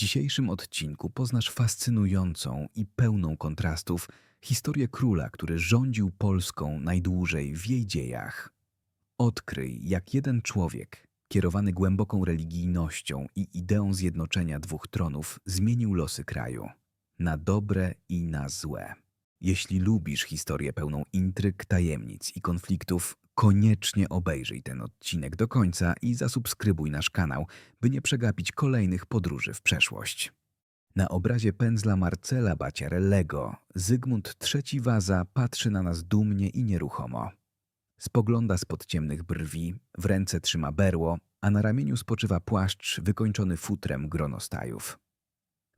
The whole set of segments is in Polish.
dzisiejszym odcinku poznasz fascynującą i pełną kontrastów historię króla, który rządził Polską najdłużej w jej dziejach. Odkryj, jak jeden człowiek, kierowany głęboką religijnością i ideą zjednoczenia dwóch tronów, zmienił losy kraju na dobre i na złe. Jeśli lubisz historię pełną intryg, tajemnic i konfliktów, koniecznie obejrzyj ten odcinek do końca i zasubskrybuj nasz kanał, by nie przegapić kolejnych podróży w przeszłość. Na obrazie pędzla Marcela Baciarellego Zygmunt III Waza patrzy na nas dumnie i nieruchomo. Spogląda spod ciemnych brwi, w ręce trzyma berło, a na ramieniu spoczywa płaszcz wykończony futrem gronostajów.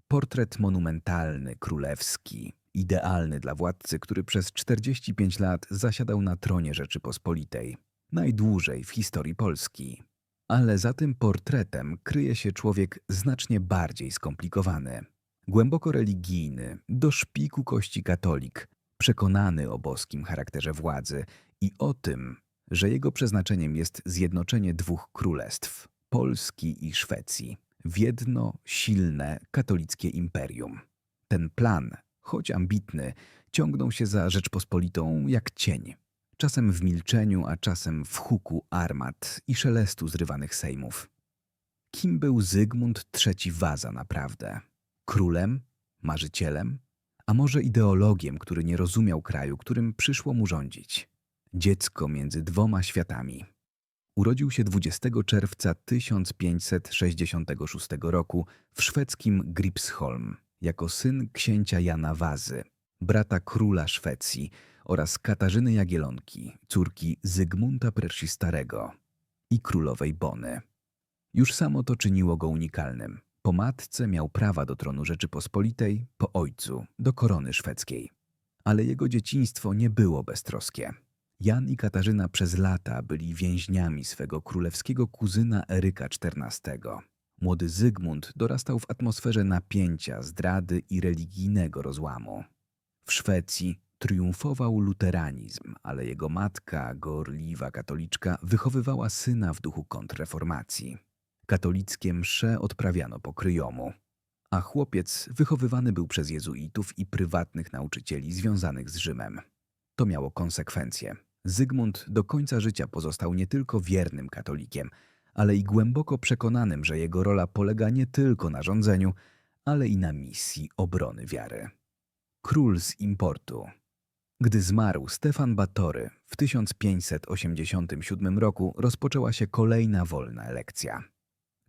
Portret monumentalny, królewski, idealny dla władcy, który przez 45 lat zasiadał na tronie Rzeczypospolitej, najdłużej w historii Polski. Ale za tym portretem kryje się człowiek znacznie bardziej skomplikowany. Głęboko religijny, do szpiku kości katolik, przekonany o boskim charakterze władzy i o tym, że jego przeznaczeniem jest zjednoczenie dwóch królestw Polski i Szwecji w jedno silne katolickie imperium. Ten plan, choć ambitny, ciągnął się za Rzeczpospolitą jak cień. Czasem w milczeniu, a czasem w huku armat i szelestu zrywanych sejmów. Kim był Zygmunt III Waza naprawdę? Królem? Marzycielem? A może ideologiem, który nie rozumiał kraju, którym przyszło mu rządzić? Dziecko między dwoma światami. Urodził się 20 czerwca 1566 roku w szwedzkim Gripsholm jako syn księcia Jana Wazy, brata króla Szwecji oraz Katarzyny Jagielonki, córki Zygmunta Persi Starego i królowej Bony. Już samo to czyniło go unikalnym. Po matce miał prawa do tronu Rzeczypospolitej, po ojcu do korony szwedzkiej. Ale jego dzieciństwo nie było beztroskie. Jan i Katarzyna przez lata byli więźniami swego królewskiego kuzyna Eryka XIV. Młody Zygmunt dorastał w atmosferze napięcia, zdrady i religijnego rozłamu. W Szwecji triumfował luteranizm, ale jego matka, gorliwa katoliczka, wychowywała syna w duchu kontrreformacji. Katolickie msze odprawiano po kryjomu, a chłopiec wychowywany był przez jezuitów i prywatnych nauczycieli związanych z Rzymem. To miało konsekwencje. Zygmunt do końca życia pozostał nie tylko wiernym katolikiem, ale i głęboko przekonanym, że jego rola polega nie tylko na rządzeniu, ale i na misji obrony wiary. Król z importu. Gdy zmarł Stefan Batory w 1587 roku rozpoczęła się kolejna wolna elekcja.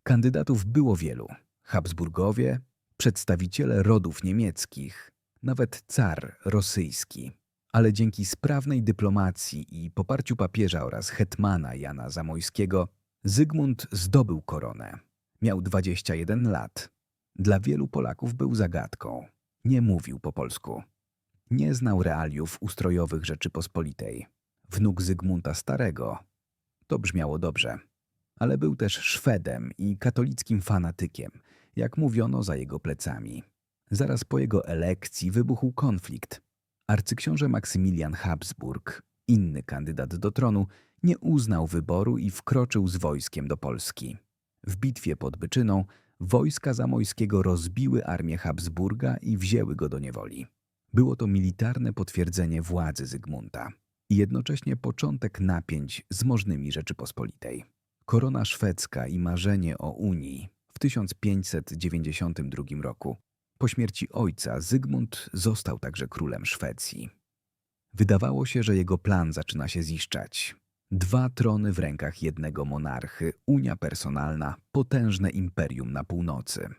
Kandydatów było wielu. Habsburgowie, przedstawiciele rodów niemieckich, nawet car rosyjski. Ale dzięki sprawnej dyplomacji i poparciu papieża oraz hetmana Jana Zamojskiego Zygmunt zdobył koronę. Miał 21 lat. Dla wielu Polaków był zagadką. Nie mówił po polsku. Nie znał realiów ustrojowych Rzeczypospolitej. Wnuk Zygmunta Starego. To brzmiało dobrze. Ale był też Szwedem i katolickim fanatykiem, jak mówiono za jego plecami. Zaraz po jego elekcji wybuchł konflikt. Arcyksiąże Maksymilian Habsburg, inny kandydat do tronu, nie uznał wyboru i wkroczył z wojskiem do Polski. W bitwie pod Byczyną wojska Zamojskiego rozbiły armię Habsburga i wzięły go do niewoli. Było to militarne potwierdzenie władzy Zygmunta i jednocześnie początek napięć z możnymi Rzeczypospolitej. Korona szwedzka i marzenie o Unii w 1592 roku. Po śmierci ojca Zygmunt został także królem Szwecji. Wydawało się, że jego plan zaczyna się ziszczać. Dwa trony w rękach jednego monarchy, unia personalna, potężne imperium na północy.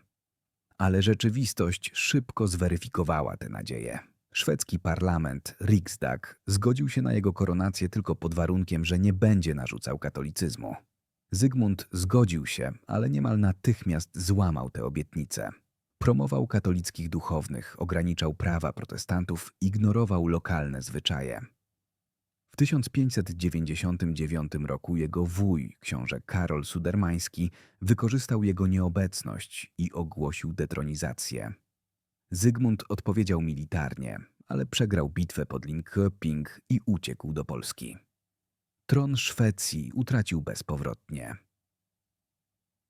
Ale rzeczywistość szybko zweryfikowała te nadzieje. Szwedzki parlament, Riksdag, zgodził się na jego koronację tylko pod warunkiem, że nie będzie narzucał katolicyzmu. Zygmunt zgodził się, ale niemal natychmiast złamał te obietnice. Promował katolickich duchownych, ograniczał prawa protestantów, ignorował lokalne zwyczaje. W 1599 roku jego wuj, książę Karol Sudermański, wykorzystał jego nieobecność i ogłosił detronizację. Zygmunt odpowiedział militarnie, ale przegrał bitwę pod Linköping i uciekł do Polski. Tron Szwecji utracił bezpowrotnie.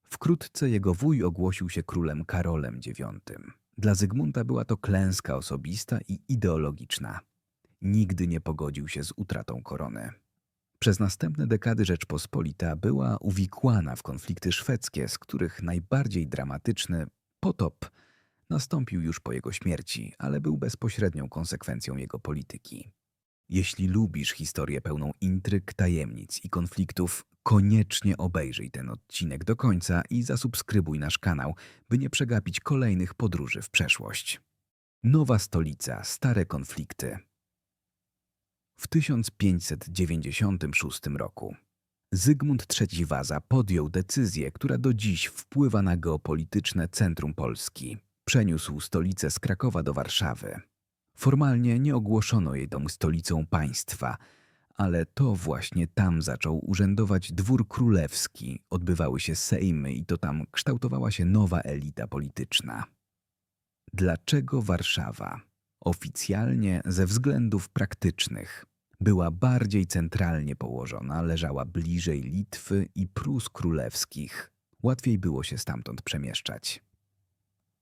Wkrótce jego wuj ogłosił się królem Karolem IX. Dla Zygmunta była to klęska osobista i ideologiczna. Nigdy nie pogodził się z utratą korony. Przez następne dekady Rzeczpospolita była uwikłana w konflikty szwedzkie, z których najbardziej dramatyczny potop nastąpił już po jego śmierci, ale był bezpośrednią konsekwencją jego polityki. Jeśli lubisz historię pełną intryg, tajemnic i konfliktów, koniecznie obejrzyj ten odcinek do końca i zasubskrybuj nasz kanał, by nie przegapić kolejnych podróży w przeszłość. Nowa stolica, stare konflikty. W 1596 roku Zygmunt III Waza podjął decyzję, która do dziś wpływa na geopolityczne centrum Polski. Przeniósł stolicę z Krakowa do Warszawy. Formalnie nie ogłoszono jej dom stolicą państwa, ale to właśnie tam zaczął urzędować dwór królewski, odbywały się sejmy i to tam kształtowała się nowa elita polityczna. Dlaczego Warszawa? Oficjalnie ze względów praktycznych. Była bardziej centralnie położona, leżała bliżej Litwy i Prus królewskich. Łatwiej było się stamtąd przemieszczać.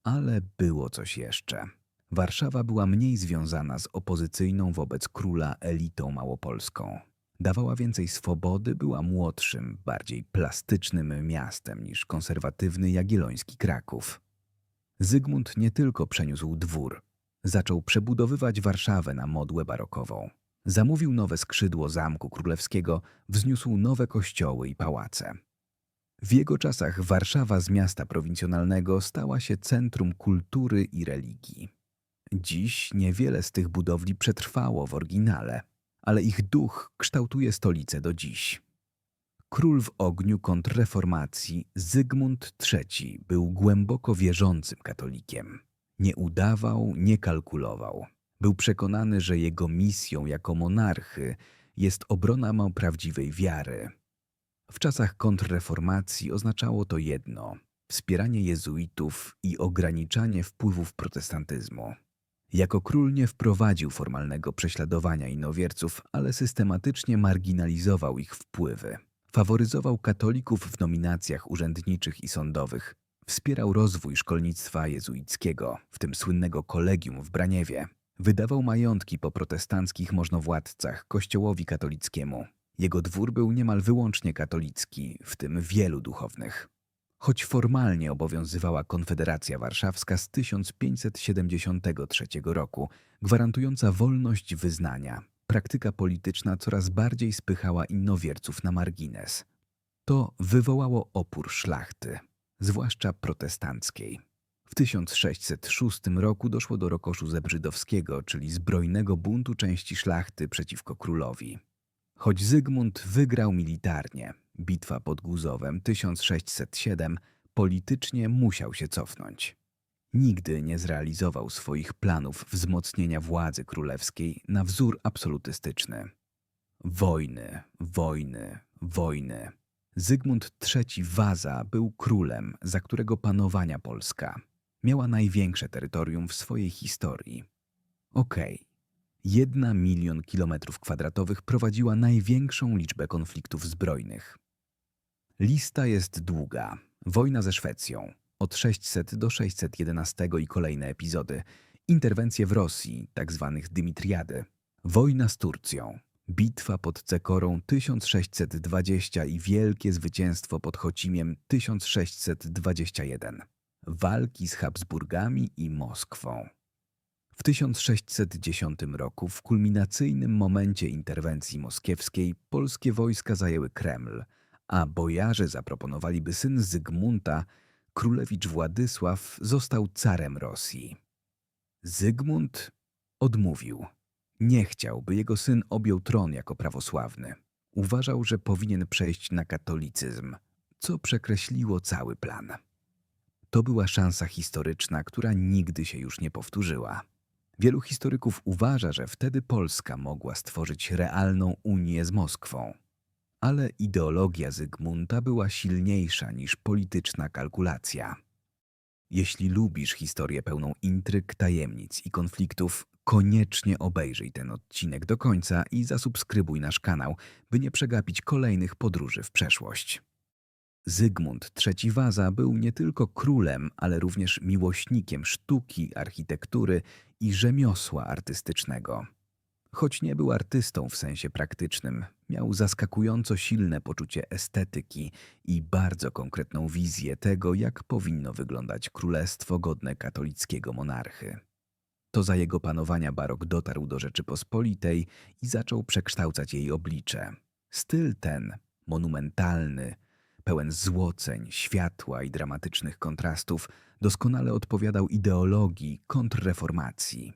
Ale było coś jeszcze. Warszawa była mniej związana z opozycyjną wobec króla elitą małopolską. Dawała więcej swobody, była młodszym, bardziej plastycznym miastem niż konserwatywny jagielloński Kraków. Zygmunt nie tylko przeniósł dwór, zaczął przebudowywać Warszawę na modłę barokową. Zamówił nowe skrzydło Zamku Królewskiego, wzniósł nowe kościoły i pałace. W jego czasach Warszawa z miasta prowincjonalnego stała się centrum kultury i religii. Dziś niewiele z tych budowli przetrwało w oryginale, ale ich duch kształtuje stolicę do dziś. Król w ogniu kontrreformacji Zygmunt III był głęboko wierzącym katolikiem. Nie udawał, nie kalkulował. Był przekonany, że jego misją jako monarchy jest obrona ma prawdziwej wiary. W czasach kontrreformacji oznaczało to jedno wspieranie jezuitów i ograniczanie wpływów protestantyzmu. Jako król nie wprowadził formalnego prześladowania inowierców, ale systematycznie marginalizował ich wpływy. Faworyzował katolików w nominacjach urzędniczych i sądowych. Wspierał rozwój szkolnictwa jezuickiego, w tym słynnego kolegium w Braniewie. Wydawał majątki po protestanckich możnowładcach kościołowi katolickiemu. Jego dwór był niemal wyłącznie katolicki, w tym wielu duchownych. Choć formalnie obowiązywała Konfederacja Warszawska z 1573 roku, gwarantująca wolność wyznania, praktyka polityczna coraz bardziej spychała innowierców na margines. To wywołało opór szlachty, zwłaszcza protestanckiej. W 1606 roku doszło do rokoszu zebrzydowskiego, czyli zbrojnego buntu części szlachty przeciwko królowi. Choć Zygmunt wygrał militarnie, bitwa pod Guzowem 1607, politycznie musiał się cofnąć. Nigdy nie zrealizował swoich planów wzmocnienia władzy królewskiej na wzór absolutystyczny. Wojny, wojny, wojny. Zygmunt III Waza był królem, za którego panowania Polska miała największe terytorium w swojej historii. Okej, okay. jedna milion kilometrów kwadratowych prowadziła największą liczbę konfliktów zbrojnych. Lista jest długa. Wojna ze Szwecją od 600 do 611 i kolejne epizody. Interwencje w Rosji, tzw. Tak Dymitriady. Wojna z Turcją. Bitwa pod Cekorą 1620 i wielkie zwycięstwo pod Chocimiem 1621 walki z Habsburgami i Moskwą. W 1610 roku, w kulminacyjnym momencie interwencji moskiewskiej, polskie wojska zajęły Kreml, a bojarze zaproponowali, by syn Zygmunta, królewicz Władysław, został carem Rosji. Zygmunt odmówił. Nie chciał, by jego syn objął tron jako prawosławny. Uważał, że powinien przejść na katolicyzm, co przekreśliło cały plan. To była szansa historyczna, która nigdy się już nie powtórzyła. Wielu historyków uważa, że wtedy Polska mogła stworzyć realną unię z Moskwą. Ale ideologia Zygmunta była silniejsza niż polityczna kalkulacja. Jeśli lubisz historię pełną intryg, tajemnic i konfliktów, koniecznie obejrzyj ten odcinek do końca i zasubskrybuj nasz kanał, by nie przegapić kolejnych podróży w przeszłość. Zygmunt III Waza był nie tylko królem, ale również miłośnikiem sztuki, architektury i rzemiosła artystycznego. Choć nie był artystą w sensie praktycznym, miał zaskakująco silne poczucie estetyki i bardzo konkretną wizję tego, jak powinno wyglądać królestwo godne katolickiego monarchy. To za jego panowania barok dotarł do Rzeczypospolitej i zaczął przekształcać jej oblicze. Styl ten, monumentalny, pełen złoceń, światła i dramatycznych kontrastów, doskonale odpowiadał ideologii kontrreformacji.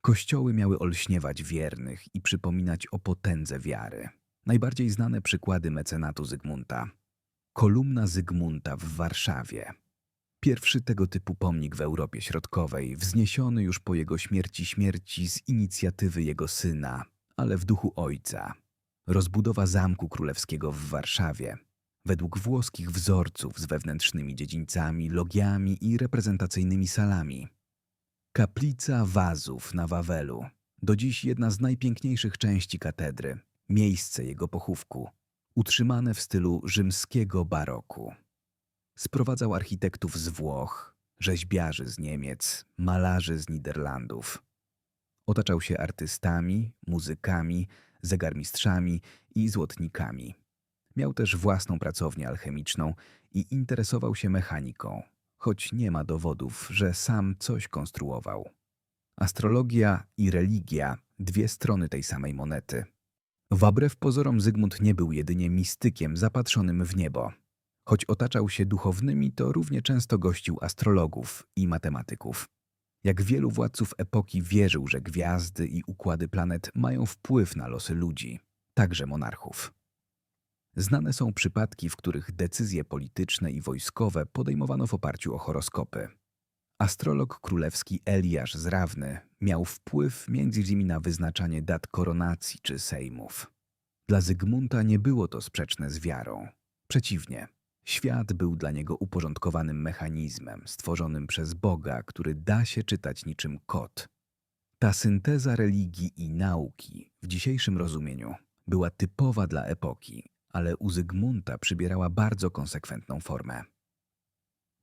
Kościoły miały olśniewać wiernych i przypominać o potędze wiary. Najbardziej znane przykłady mecenatu Zygmunta. Kolumna Zygmunta w Warszawie. Pierwszy tego typu pomnik w Europie Środkowej, wzniesiony już po jego śmierci śmierci z inicjatywy jego syna, ale w duchu ojca. Rozbudowa Zamku Królewskiego w Warszawie, według włoskich wzorców z wewnętrznymi dziedzińcami, logiami i reprezentacyjnymi salami. Kaplica Wazów na Wawelu, do dziś jedna z najpiękniejszych części katedry, miejsce jego pochówku, utrzymane w stylu rzymskiego baroku. Sprowadzał architektów z Włoch, rzeźbiarzy z Niemiec, malarzy z Niderlandów. Otaczał się artystami, muzykami, zegarmistrzami i złotnikami. Miał też własną pracownię alchemiczną i interesował się mechaniką, choć nie ma dowodów, że sam coś konstruował. Astrologia i religia dwie strony tej samej monety. Wbrew pozorom Zygmunt nie był jedynie mistykiem zapatrzonym w niebo. Choć otaczał się duchownymi, to równie często gościł astrologów i matematyków. Jak wielu władców epoki wierzył, że gwiazdy i układy planet mają wpływ na losy ludzi, także monarchów. Znane są przypadki, w których decyzje polityczne i wojskowe podejmowano w oparciu o horoskopy. Astrolog królewski Eliasz z Rawny miał wpływ m.in. na wyznaczanie dat koronacji czy sejmów. Dla Zygmunta nie było to sprzeczne z wiarą. Przeciwnie, świat był dla niego uporządkowanym mechanizmem, stworzonym przez Boga, który da się czytać niczym kod. Ta synteza religii i nauki w dzisiejszym rozumieniu była typowa dla epoki, ale u Zygmunta przybierała bardzo konsekwentną formę.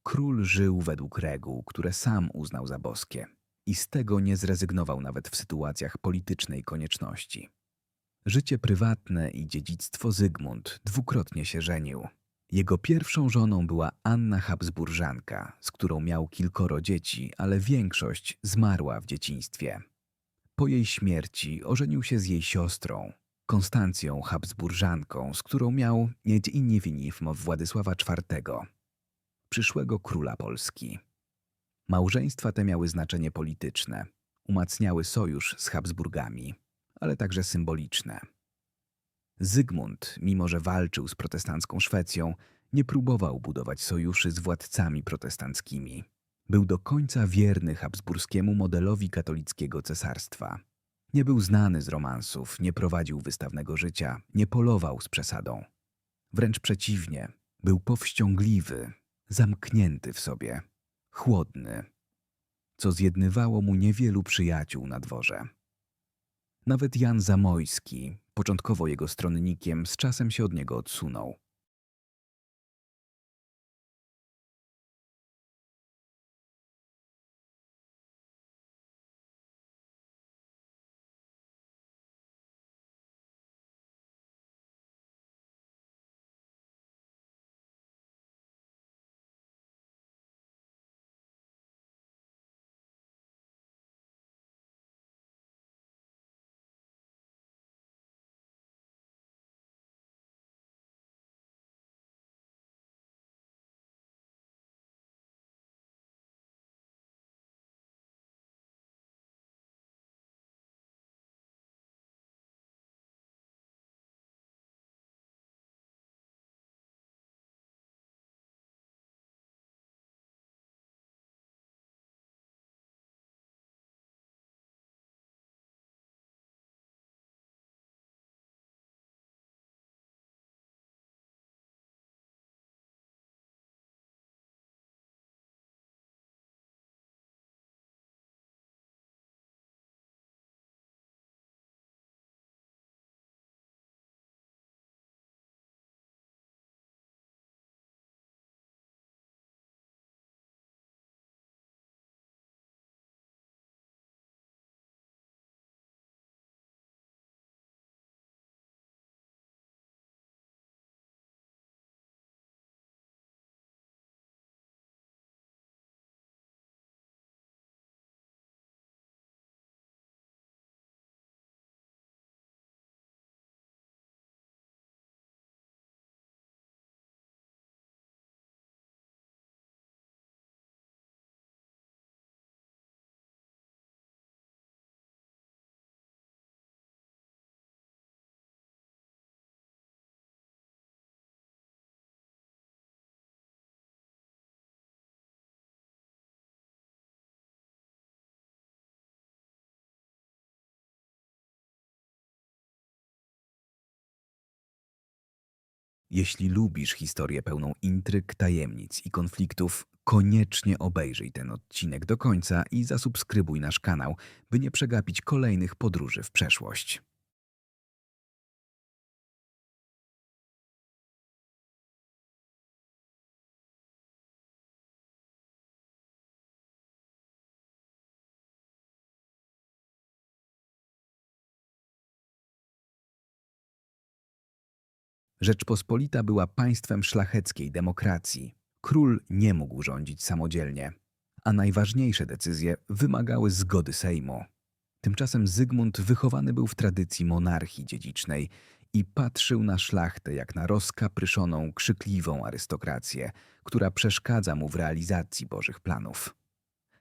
Król żył według reguł, które sam uznał za boskie i z tego nie zrezygnował nawet w sytuacjach politycznej konieczności. Życie prywatne i dziedzictwo Zygmunt dwukrotnie się żenił. Jego pierwszą żoną była Anna Habsburżanka, z którą miał kilkoro dzieci, ale większość zmarła w dzieciństwie. Po jej śmierci ożenił się z jej siostrą, Konstancją Habsburżanką, z którą miał Niedźinniewinif Władysława IV, przyszłego króla Polski. Małżeństwa te miały znaczenie polityczne, umacniały sojusz z Habsburgami, ale także symboliczne. Zygmunt, mimo że walczył z protestancką Szwecją, nie próbował budować sojuszy z władcami protestanckimi. Był do końca wierny habsburskiemu modelowi katolickiego cesarstwa. Nie był znany z romansów, nie prowadził wystawnego życia, nie polował z przesadą. Wręcz przeciwnie, był powściągliwy, zamknięty w sobie, chłodny, co zjednywało mu niewielu przyjaciół na dworze. Nawet Jan Zamojski, początkowo jego stronnikiem, z czasem się od niego odsunął. Jeśli lubisz historię pełną intryg, tajemnic i konfliktów, koniecznie obejrzyj ten odcinek do końca i zasubskrybuj nasz kanał, by nie przegapić kolejnych podróży w przeszłość. Rzeczpospolita była państwem szlacheckiej demokracji. Król nie mógł rządzić samodzielnie, a najważniejsze decyzje wymagały zgody Sejmu. Tymczasem Zygmunt wychowany był w tradycji monarchii dziedzicznej i patrzył na szlachtę jak na rozkapryszoną, krzykliwą arystokrację, która przeszkadza mu w realizacji bożych planów.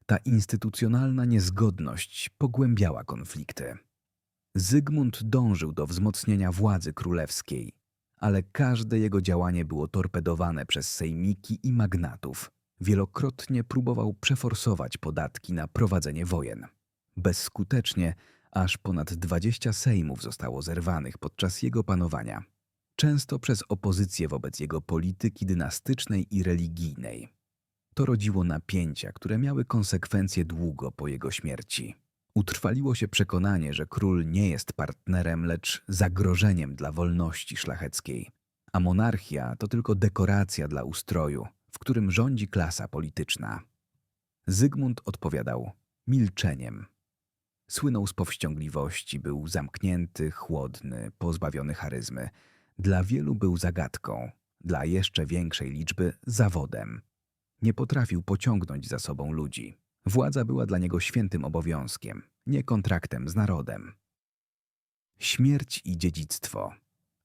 Ta instytucjonalna niezgodność pogłębiała konflikty. Zygmunt dążył do wzmocnienia władzy królewskiej, ale każde jego działanie było torpedowane przez sejmiki i magnatów. Wielokrotnie próbował przeforsować podatki na prowadzenie wojen. Bezskutecznie, aż ponad 20 sejmów zostało zerwanych podczas jego panowania. Często przez opozycję wobec jego polityki dynastycznej i religijnej. To rodziło napięcia, które miały konsekwencje długo po jego śmierci. Utrwaliło się przekonanie, że król nie jest partnerem, lecz zagrożeniem dla wolności szlacheckiej, a monarchia to tylko dekoracja dla ustroju, w którym rządzi klasa polityczna. Zygmunt odpowiadał milczeniem. Słynął z powściągliwości, był zamknięty, chłodny, pozbawiony charyzmy. Dla wielu był zagadką, dla jeszcze większej liczby zawodem. Nie potrafił pociągnąć za sobą ludzi. Władza była dla niego świętym obowiązkiem, nie kontraktem z narodem. Śmierć i dziedzictwo.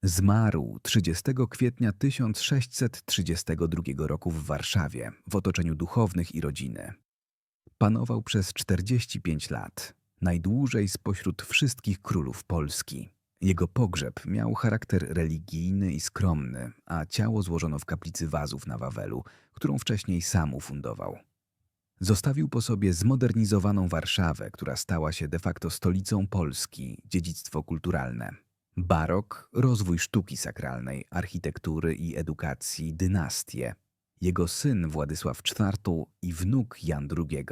Zmarł 30 kwietnia 1632 roku w Warszawie w otoczeniu duchownych i rodziny. Panował przez 45 lat, najdłużej spośród wszystkich królów Polski. Jego pogrzeb miał charakter religijny i skromny, a ciało złożono w kaplicy Wazów na Wawelu, którą wcześniej sam ufundował. Zostawił po sobie zmodernizowaną Warszawę, która stała się de facto stolicą Polski, dziedzictwo kulturalne. Barok, rozwój sztuki sakralnej, architektury i edukacji, dynastie. Jego syn Władysław IV i wnuk Jan II.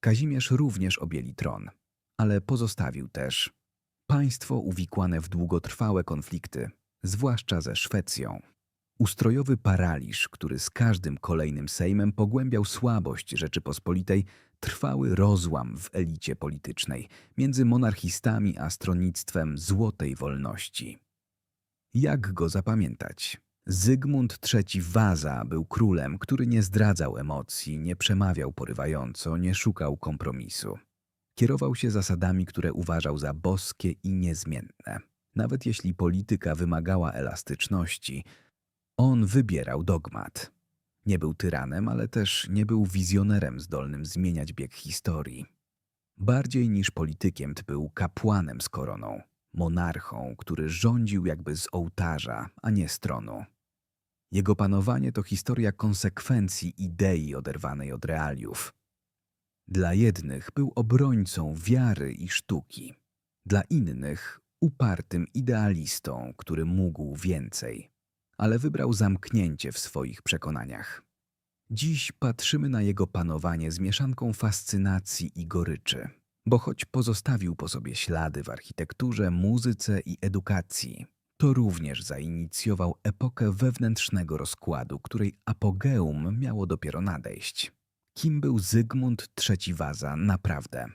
Kazimierz również objęli tron, ale pozostawił też państwo uwikłane w długotrwałe konflikty, zwłaszcza ze Szwecją. Ustrojowy paraliż, który z każdym kolejnym sejmem pogłębiał słabość Rzeczypospolitej, trwały rozłam w elicie politycznej między monarchistami a stronnictwem złotej wolności. Jak go zapamiętać? Zygmunt III Waza był królem, który nie zdradzał emocji, nie przemawiał porywająco, nie szukał kompromisu. Kierował się zasadami, które uważał za boskie i niezmienne. Nawet jeśli polityka wymagała elastyczności, on wybierał dogmat. Nie był tyranem, ale też nie był wizjonerem zdolnym zmieniać bieg historii. Bardziej niż politykiem był kapłanem z koroną, monarchą, który rządził jakby z ołtarza, a nie z tronu. Jego panowanie to historia konsekwencji idei oderwanej od realiów. Dla jednych był obrońcą wiary i sztuki, dla innych upartym idealistą, który mógł więcej ale wybrał zamknięcie w swoich przekonaniach. Dziś patrzymy na jego panowanie z mieszanką fascynacji i goryczy, bo choć pozostawił po sobie ślady w architekturze, muzyce i edukacji, to również zainicjował epokę wewnętrznego rozkładu, której apogeum miało dopiero nadejść. Kim był Zygmunt III Waza naprawdę?